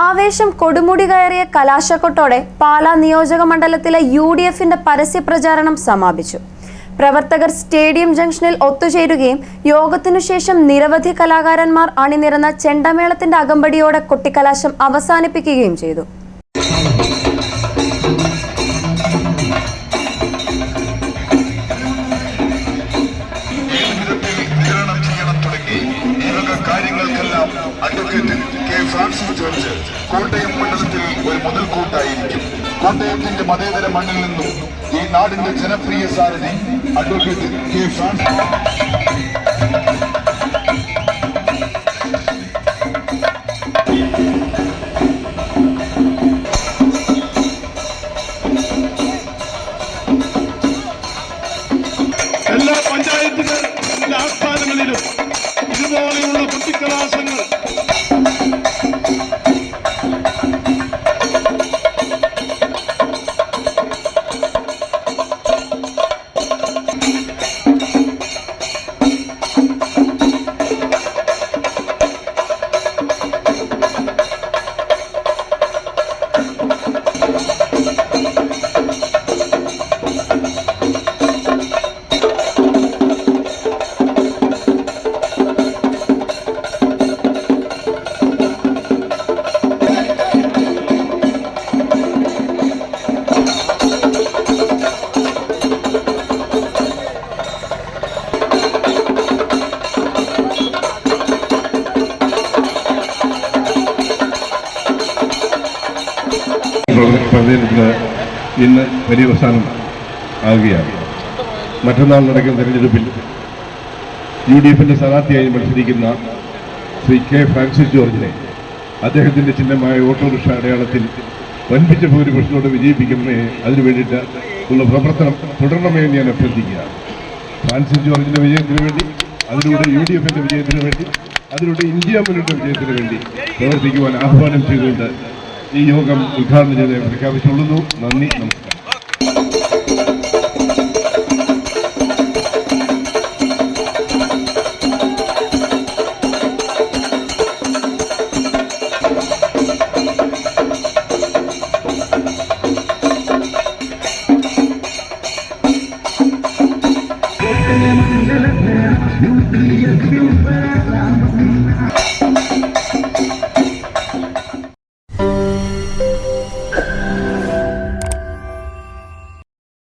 ആവേശം കൊടുമുടി കയറിയ കലാശക്കൊട്ടോടെ പാലാ നിയോജക മണ്ഡലത്തിലെ യു ഡി എഫിന്റെ പരസ്യ പ്രചാരണം സമാപിച്ചു. പ്രവർത്തകർ സ്റ്റേഡിയം ജംഗ്ഷനിൽ ഒത്തുചേരുകയും യോഗത്തിനു ശേഷം നിരവധി കലാകാരന്മാർ അണിനിരന്ന ചെണ്ടമേളത്തിന്റെ അകമ്പടിയോടെ കൊട്ടിക്കലാശം അവസാനിപ്പിക്കുകയും ചെയ്തു. വക advocate K Francis George Kottayam മണ്ഡലത്തിൽ ഒരു മുതൽക്കൂട്ടായിരിക്കും കോട്ടയത്തിന്റെ മതേതര മണ്ണിൽ നിന്നും ഈ നാടിന്റെ ജനപ്രിയ സാരഥി അഡ്വക്കേറ്റ് കെ ഫ്രാൻസിസ് എല്ലാ പഞ്ചായത്തുകളിലെ പ്രചരണത്തിന് ഇന്ന് പര്യവസാനം ആകുകയാണ്. മറ്റന്നാൾ നടക്കുന്ന തെരഞ്ഞെടുപ്പിൽ യു ഡി എഫിന്റെ സ്ഥാനാർത്ഥിയായി മത്സരിക്കുന്ന ശ്രീ കെ ഫ്രാൻസിസ് ജോർജിനെ അദ്ദേഹത്തിന്റെ ചിഹ്നമായ ഓട്ടോറിക്ഷ അടയാളത്തിൽ വൻപിച്ച ഭൂരിപക്ഷത്തോടെ വിജയിപ്പിക്കണമേ അതിനു വേണ്ടിയിട്ട് ഉള്ള പ്രവർത്തനം തുടരണമേ ഞാൻ അഭ്യർത്ഥിക്കുകയാണ്. ഫ്രാൻസിസ് ജോർജിന്റെ വിജയത്തിന് വേണ്ടി അതിലൂടെ യു ഡി എഫിന്റെ വിജയത്തിന് വേണ്ടി അതിലൂടെ ഇന്ത്യ മുന്നോട്ട് വിജയത്തിന് വേണ്ടി പ്രവർത്തിക്കുവാൻ ആഹ്വാനം ചെയ്തുകൊണ്ട് ഈ യോഗം ഉദ്ഘാടനം ചെയ്ത് പ്രഖ്യാപിച്ചുകൊള്ളുന്നു നന്ദി നമസ്കാരം